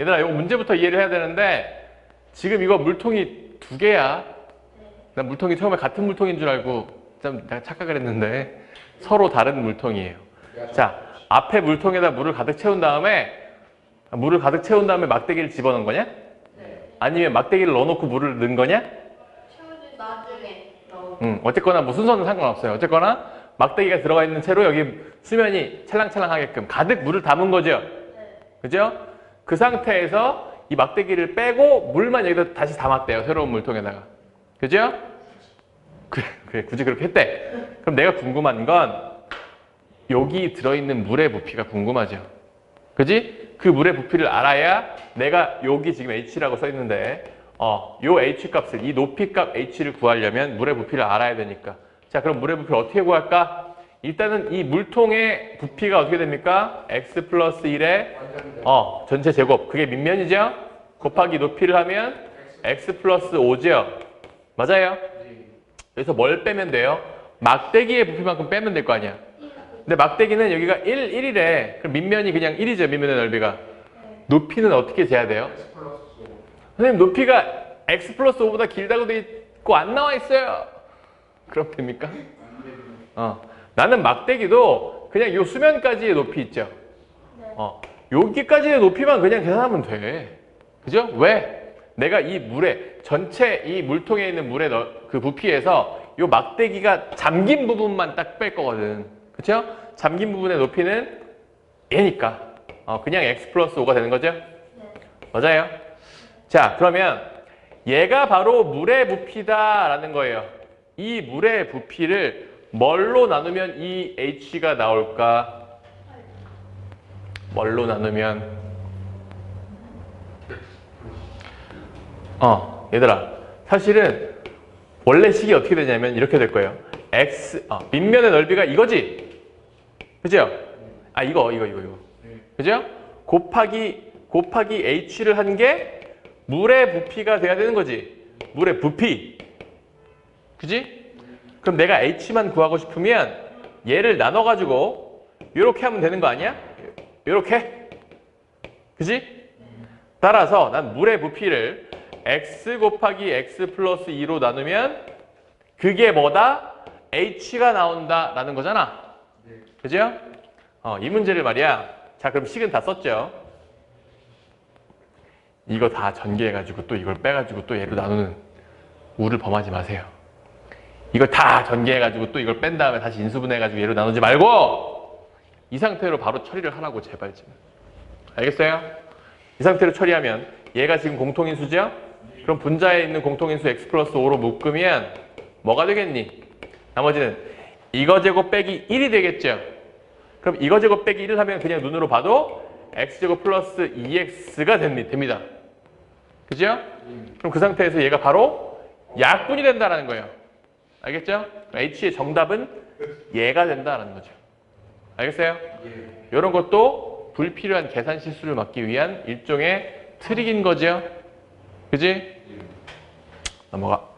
얘들아 이거 문제부터 이해를 해야 되는데 지금 이거 물통이 두 개야. 난 물통이 처음에 같은 물통인 줄 알고 좀 내가 착각을 했는데 서로 다른 물통이에요. 자, 앞에 물통에다 물을 가득 채운 다음에 물을 가득 채운 다음에 막대기를 집어넣은 거냐? 아니면 막대기를 넣어놓고 물을 넣은 거냐? 채워질 나중에 넣어. 응, 어쨌거나 뭐 순서는 상관없어요. 어쨌거나 막대기가 들어가 있는 채로 여기 수면이 찰랑찰랑하게끔 가득 물을 담은 거죠. 그죠? 그 상태에서 이 막대기를 빼고 물만 여기다 다시 담았대요. 새로운 물통에다가. 그죠? 그래, 그래, 굳이 그렇게 했대. 그럼 내가 궁금한 건 여기 들어있는 물의 부피가 궁금하죠. 그지? 그 물의 부피를 알아야 내가 여기 지금 h라고 써 있는데 어, 요 h 값을 이 높이 값 h를 구하려면 물의 부피를 알아야 되니까. 자, 그럼 물의 부피를 어떻게 구할까? 일단은 이 물통의 부피가 어떻게 됩니까? x 플러스 1의 어, 전체 제곱. 그게 밑면이죠? 곱하기 높이를 하면 x 플러스 5죠? 맞아요? 여기서 뭘 빼면 돼요? 막대기의 부피만큼 빼면 될 거 아니야? 근데 막대기는 여기가 1, 1이래. 그럼 밑면이 그냥 1이죠, 밑면의 넓이가. 높이는 어떻게 재야 돼요? 선생님, 높이가 x 플러스 5보다 길다고 돼 있고 안 나와 있어요. 그럼 됩니까? 어. 나는 막대기도 그냥 요 수면까지의 높이 있죠. 어. 여기까지의 높이만 그냥 계산하면 돼. 그죠? 왜? 내가 이 물에 전체 이 물통에 있는 물의 너- 그 부피에서 요 막대기가 잠긴 부분만 딱 뺄 거거든. 그렇죠? 잠긴 부분의 높이는 얘니까. 어, 그냥 x 플러스 5가 되는 거죠? 맞아요. 자, 그러면 얘가 바로 물의 부피다라는 거예요. 이 물의 부피를 뭘로 나누면 이 h가 나올까? 뭘로 나누면 어, 얘들아. 사실은 원래 식이 어떻게 되냐면 이렇게 될 거예요. x 어, 밑면의 넓이가 이거지. 그죠? 아, 이거 이거 이거 이거. 그죠? 곱하기 곱하기 h를 한 게 물의 부피가 돼야 되는 거지. 물의 부피. 그지? 그럼 내가 h만 구하고 싶으면 얘를 나눠 가지고 이렇게 하면 되는 거 아니야? 이렇게. 그지? 따라서 난 물의 부피를 x 곱하기 x 플러스 2로 나누면 그게 뭐다? h가 나온다라는 거잖아. 그죠? 어, 이 문제를 말이야. 자, 그럼 식은 다 썼죠? 이거 다 전개해가지고 또 이걸 빼가지고 또 얘로 나누는 우를 범하지 마세요. 이걸 다 전개해가지고 또 이걸 뺀 다음에 다시 인수분해해가지고 얘로 나누지 말고 이 상태로 바로 처리를 하라고 제발 좀. 알겠어요? 이 상태로 처리하면 얘가 지금 공통인수죠? 그럼 분자에 있는 공통인수 x 플러스 5로 묶으면 뭐가 되겠니? 나머지는 이거 제곱 빼기 1이 되겠죠? 그럼 이거 제곱 빼기 1을 하면 그냥 눈으로 봐도 x제곱 플러스 2x가 됩니다. 그죠? 그럼 그 상태에서 얘가 바로 약분이 된다라는 거예요. 알겠죠? h의 정답은 얘가 된다라는 거죠. 알겠어요? 이런 것도 불필요한 계산 실수를 막기 위한 일종의 트릭인 거죠. 그지? 넘어가.